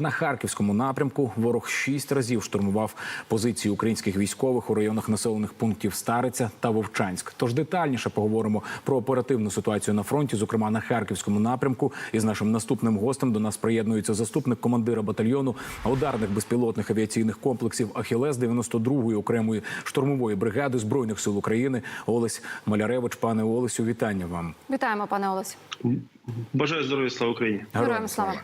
На харківському напрямку ворог шість разів штурмував позиції українських військових у районах населених пунктів Стариця та Вовчанськ. Тож детальніше поговоримо про оперативну ситуацію на фронті, зокрема на харківському напрямку. І з нашим наступним гостем до нас приєднується заступник командира батальйону ударних безпілотних авіаційних комплексів Ахілес 92-ї окремої штурмової бригади збройних сил України Олесь Маляревич. Пане Олесю, вітання вам. Вітаємо, пане Олесь. Бажаю здоров'я, слава Україні. Героям слава.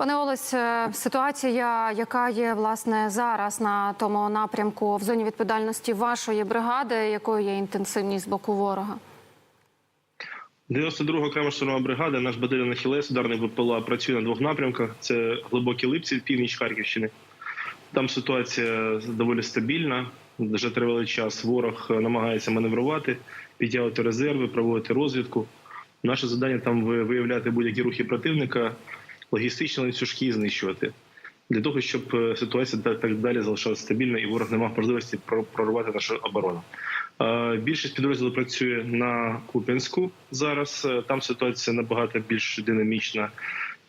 Пане Олесь, е, ситуація, яка є власне зараз на тому напрямку в зоні відповідальності вашої бригади, якою є інтенсивність з боку ворога? 92 окрема штурмова бригада, наш батальйон Ахілес, ударний БПЛА працює на двох напрямках. Це глибокі липці, північ Харківщини. Там ситуація доволі стабільна. Вже тривалий час ворог намагається маневрувати, підтягувати резерви, проводити розвідку. Наше завдання там виявляти будь-які рухи противника, логістичні ланцюжки знищувати. Для того, щоб е, ситуація так, далі залишалася стабільною і ворог не мав можливості про- прорвати нашу оборону. Е, Більшість підрозділів працює на Куп'янську зараз. Е, Там ситуація набагато більш динамічна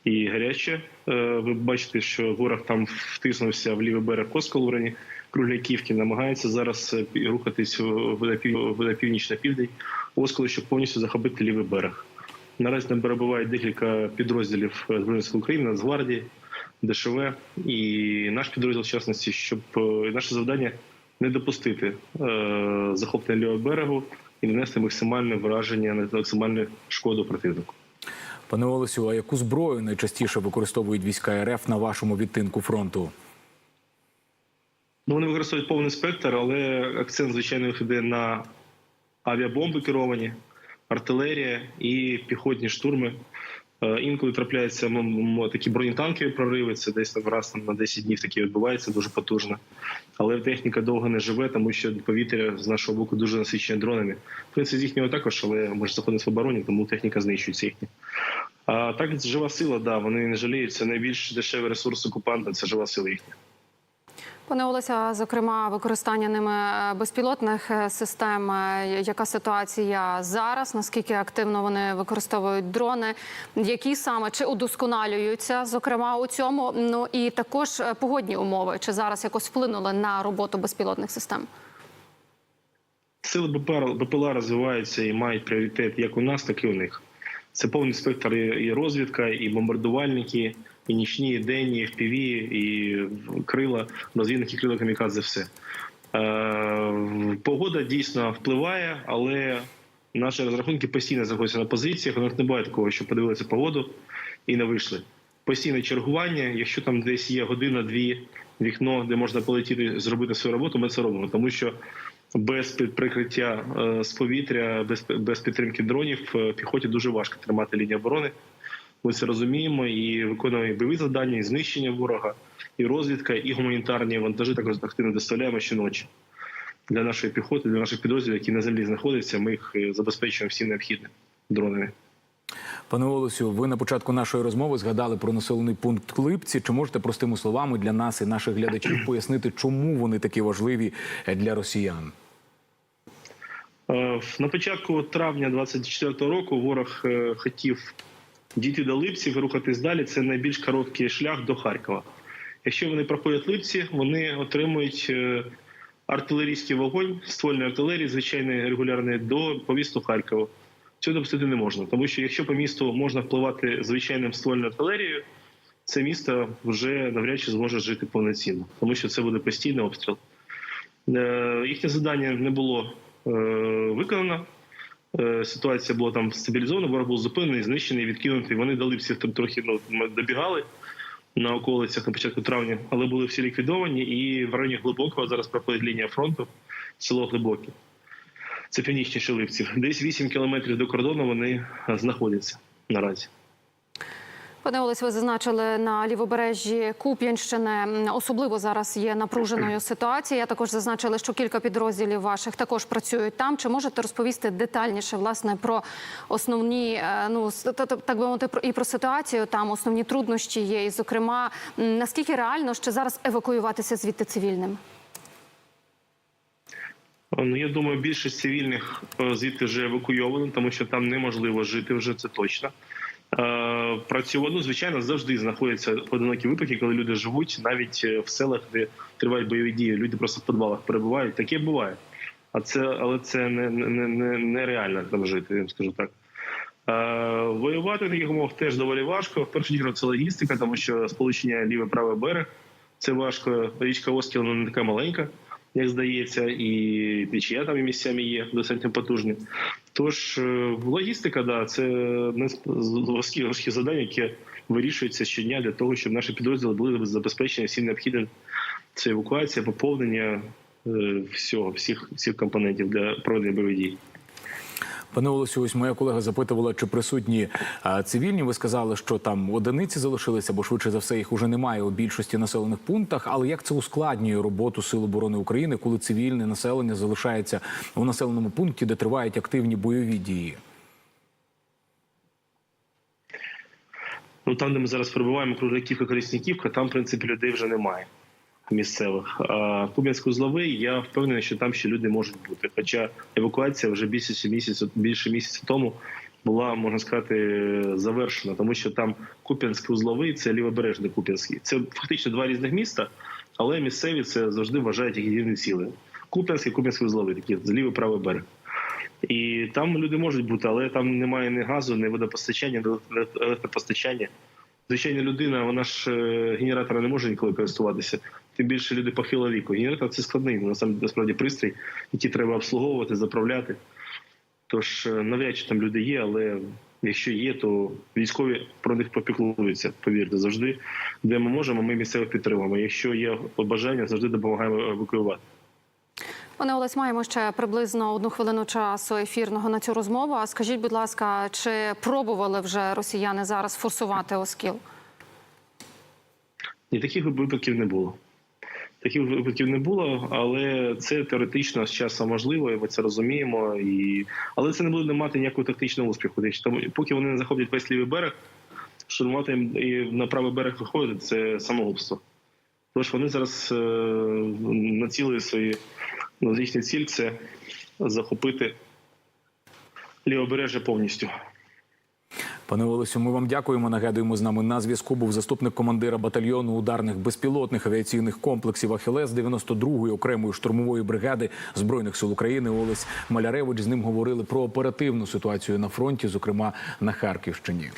і гаряча. Ви бачите, що ворог там втиснувся в лівий берег Косколурені, Кругляківки, намагається зараз рухатись в- північ на південь Осколу, щоб повністю захопити лівий берег. Наразі там перебувають декілька підрозділів е, Збройних сил України, Нацгвардії, ДШВ і наш підрозділ, в частності, щоб е, наше завдання не допустити е, захоплення лівого берегу і нанести максимальне враження на максимальну шкоду противнику. Пане Олесю, а яку зброю найчастіше використовують війська РФ на вашому відтинку фронту? Ну, вони використовують повний спектр, але акцент, звичайно, йде на авіабомби керовані, артилерія і піхотні штурми. Е, Інколи трапляються м- такі бронетанкові прориви, це десь там раз там, на 10 днів такі відбувається, дуже потужно. Але техніка довго не живе, тому що повітря з нашого боку дуже насичене дронами. В принципі, з їхнього також, але ми ж в обороні, тому техніка знищується їхня. А так, жива сила, да, вони не жаліють. Це найбільш дешевий ресурс окупанта, це жива сила їхня. Пане Олеся, зокрема, використання ними е, безпілотних е, систем. е, Яка ситуація зараз? Наскільки активно вони використовують дрони? Які саме чи удосконалюються, зокрема у цьому? Ну і також погодні умови, чи зараз якось вплинули на роботу безпілотних систем? Сили БПЛА, розвиваються і мають пріоритет як у нас, так і у них. Це повний спектр і розвідка, і бомбардувальники, і нічні, і денні, і FPV, і крила, розвідники крила камікадзе, все. Е, погода дійсно впливає, але наші розрахунки постійно знаходяться на позиціях. У нас не буває такого, що подивилися погоду і не вийшли. Постійне чергування. Якщо там десь є година-дві вікно, де можна полетіти зробити свою роботу, ми це робимо, тому що без прикриття е, з повітря, без, без підтримки дронів е, піхоті дуже важко тримати лінію оборони. Ми це розуміємо і виконуємо і бойові завдання, і знищення ворога, і розвідка, і гуманітарні вантажі також активно доставляємо щоночі. Для нашої піхоти, для наших підрозділів, які на землі знаходяться, ми їх е, забезпечуємо всім необхідним дронами. Пане Олесю, ви на початку нашої розмови згадали про населений пункт Липці. Чи можете простими словами для нас і наших глядачів пояснити, чому вони такі важливі для росіян? Е, На початку травня 24-го року ворог е, хотів дійти до Липців рухатись далі. Це найбільш короткий шлях до Харкова. Якщо вони проходять Липці, вони отримують е, артилерійський вогонь, ствольної артилерії, звичайної регулярної, до по місту Харкова. Цього допустити не можна, тому що якщо по місту можна впливати звичайним ствольною артилерією, це місто вже навряд чи зможе жити повноцінно, тому що це буде постійний обстріл. Е, Їхнє завдання не було е, виконано. Е, Ситуація була там стабілізована, ворог був зупинений, знищений, відкинутий. Вони дали всіх там трохи ну, добігали на околицях на початку травня, але були всі ліквідовані. І в районі Глибокого зараз проходить лінія фронту, село Глибоке. Це північніше Липців. Десь 8 кілометрів до кордону вони знаходяться наразі. Пане Олесь, ви зазначили на лівобережжі Куп'янщини. Особливо зараз є напруженою ситуація. Я також зазначили, що кілька підрозділів ваших також працюють там. Чи можете розповісти детальніше власне про основні, е, ну так би мовити, і про ситуацію там основні труднощі є, і зокрема наскільки реально ще зараз евакуюватися звідти цивільним? Ну, я думаю, більшість цивільних е, звідти вже евакуйовано, тому що там неможливо жити вже це точно. Е, Працювати, ну, звичайно, завжди знаходяться поодинокі випадки, коли люди живуть навіть е, в селах, де тривають бойові дії. Люди просто в підвалах перебувають. Таке буває. А це, але це не, не, не, нереально там жити, я скажу так. Е, воювати в таких умовах теж доволі важко. В першу чергу це логістика, тому що сполучення лівий правий берег це важко. Річка Оскіл не така маленька, як здається, і течія там і місцями є достатньо потужні. Тож е, логістика, да, це важкі, важкі завдання, які вирішуються щодня для того, щоб наші підрозділи були забезпечені всім необхідним. Це евакуація, поповнення е, всього, всіх, всіх компонентів для проведення бойових дій. Пане Олесю, ось моя колега запитувала, чи присутні цивільні. Ви сказали, що там одиниці залишилися, бо швидше за все їх уже немає у більшості населених пунктах. Але як це ускладнює роботу Сил оборони України, коли цивільне населення залишається у населеному пункті, де тривають активні бойові дії? Ну там, де ми зараз перебуваємо, Кружаківка, Колісніківка, там, в принципі, людей вже немає місцевих. А Куб'янськ-Узловий, я впевнений, що там ще люди можуть бути. Хоча евакуація вже більше місяця, більше місяця тому була, можна сказати, завершена, тому що там Куп'янськ-Узловий це лівобережний Куп'янський. Це фактично два різних міста, але місцеві це завжди вважають як єдині ціли. Куп'янськ і Куп'янськ-Узловий, такі лівий правий берег. І там люди можуть бути, але там немає ні газу, ні водопостачання, ні електропостачання. Звичайна людина, вона ж е, генератора не може ніколи користуватися. Тим більше люди похилого віку. Генератор це складний, насправді пристрій, який треба обслуговувати, заправляти. Тож е, навряд чи там люди є, але якщо є, то військові про них попіклуються, повірте, завжди. Де ми можемо, ми місцевих підтримуємо. Якщо є бажання, завжди допомагаємо евакуювати. Пане Олесь, маємо ще приблизно одну хвилину часу ефірного на цю розмову. А скажіть, будь ласка, чи пробували вже росіяни зараз форсувати Оскіл? Ні, таких випадків не було. Таких випадків не було, але це теоретично з часом можливо, і ми це розуміємо. І... Але це не буде мати ніякого тактичного успіху. Тому поки вони не захоплять весь лівий берег, штурмувати і на правий берег виходити це самогубство. Тож вони зараз е, націлили свої ну, їхня ціль це захопити лівобережжя повністю. Пане Олесю, ми вам дякуємо. Нагадуємо, з нами на зв'язку був заступник командира батальйону ударних безпілотних авіаційних комплексів Ахілес 92-ї окремої штурмової бригади збройних сил України. Олесь Маляревич з ним говорили про оперативну ситуацію на фронті, зокрема на Харківщині.